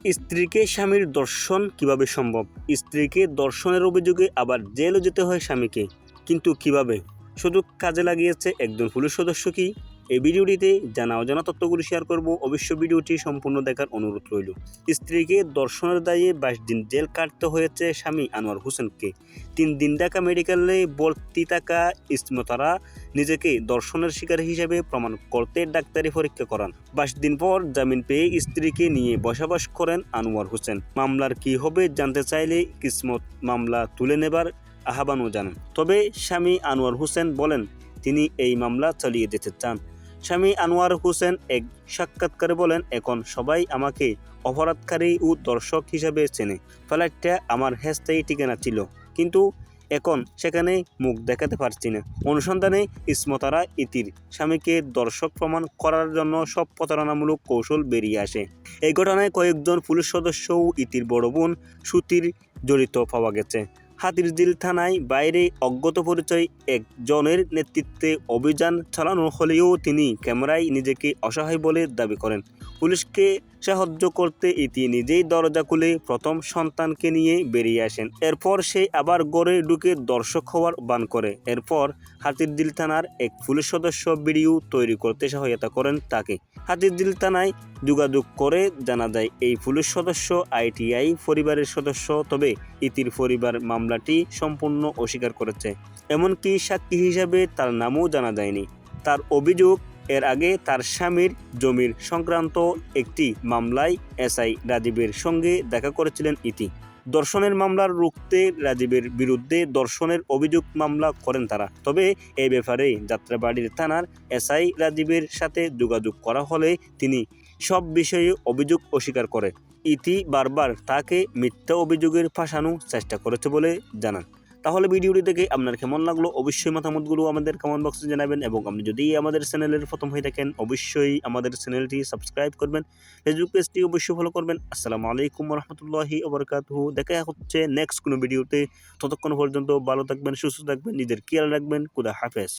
স্ত্রীকে স্বামীর দর্শন কীভাবে সম্ভব? স্ত্রীকে দর্শনের অভিযোগে আবার জেলও যেতে হয় স্বামীকে। কিন্তু কীভাবে? শুধু কাজে লাগিয়েছে একজন পুলিশ সদস্য কি? এই ভিডিওটিতে জানা অজানা তথ্যগুলি শেয়ার করব। অবশ্য ভিডিওটি সম্পূর্ণ দেখার অনুরোধ রইল। স্ত্রীকে দর্শনের দায়ে বাইশ দিন জেল কাটতে হয়েছে স্বামী আনোয়ার হোসেনকে। তিন দিন ঢাকা মেডিকেলে ভর্তি থাকা ইসমতারা নিজেকে দর্শনের শিকার হিসেবে প্রমাণ করতে ডাক্তারি পরীক্ষা করান। বাইশ দিন পর জামিন পেয়ে স্ত্রীকে নিয়ে বসবাস করেন আনোয়ার হোসেন। মামলার কি হবে জানতে চাইলে কিসমত মামলা তুলে নেবার আহ্বানও জানান। তবে স্বামী আনোয়ার হোসেন বলেন, তিনি এই মামলা চালিয়ে যেতে চান। স্বামী আনোয়ার হোসেন এক সাক্ষাৎকারে বলেন, এখন সবাই আমাকে অপরাধকারী ও দর্শক হিসেবে চেনে। ফ্ল্যাটটা আমার হেস্তায়ী ঠিকানা ছিল। কিন্তু এখন সেখানে মুখ দেখাতে পারছি না। অনুসন্ধানে ইসমতারা ইতির স্বামীকে দর্শক প্রমাণ করার জন্য সব প্রতারণামূলক কৌশল বেরিয়ে আসে। এই ঘটনায় কয়েকজন পুলিশ সদস্য ও ইতির বড় বোন সুতির জড়িত পাওয়া গেছে। হাতিরঝিল থানায় বাইরে অজ্ঞাত পরিচয় একজনের নেতৃত্বে অভিযান চালানো হলেও তিনি ক্যামেরায় নিজেকে অসহায় বলে দাবি করেন। পুলিশকে সাহায্য করতে ইতি নিজেই দরজা খুলে প্রথম সন্তানকে নিয়ে বেরিয়ে আসেন। এরপর সে আবার গড়ে ঢুকে দর্শক হওয়ার বান করে। এরপর হাতিরঝিল থানার এক পুলিশ সদস্য ভিডিও তৈরি করতে সহায়তা করেন তাকে। হাতিরঝিল থানায় যোগাযোগ করে জানা যায়, এই পুলিশ সদস্য আইটিআই পরিবারের সদস্য, তবে ইতির পরিবার মামলাটি সম্পূর্ণ অস্বীকার করেছে। এমনকি সাক্ষী হিসাবে তার নামও জানা যায়নি। তার অভিযোগ, এর আগে তার স্বামীর জমির সংক্রান্ত একটি মামলায় এসআই রাজীবের সঙ্গে দেখা করেছিলেন ইতি। দর্শনের মামলার রুখতে রাজীবের বিরুদ্ধে দর্শনের অভিযোগ মামলা করেন তারা। তবে এ ব্যাপারে যাত্রাবাড়ির থানার এসআই রাজীবের সাথে যোগাযোগ করা হলে তিনি সব বিষয়ে অভিযোগ অস্বীকার করে। ইতি বারবার তাকে মিথ্যা অভিযোগের ফাঁসানোর চেষ্টা করেছে বলে জানান। তাহলে ভিডিওটি দেখে আপনার কেমন লাগল? অবশ্যই মতামতগুলো আমাদের কমেন্ট বক্সে জানাবেন এবং আপনি যদি আমাদের চ্যানেলের প্রথম হয়ে থাকেন, অবশ্যই আমাদের চ্যানেলটি সাবস্ক্রাইব করবেন। ফেসবুক পেজটি অবশ্যই ফলো করবেন। আসসালামু আলাইকুম রহমতুল্লাহি ওবরকাতহু। দেখা হচ্ছে নেক্সট কোনো ভিডিওতে। ততক্ষণ পর্যন্ত ভালো থাকবেন, সুস্থ থাকবেন, নিজের খেয়াল রাখবেন। খুদা হাফেজ।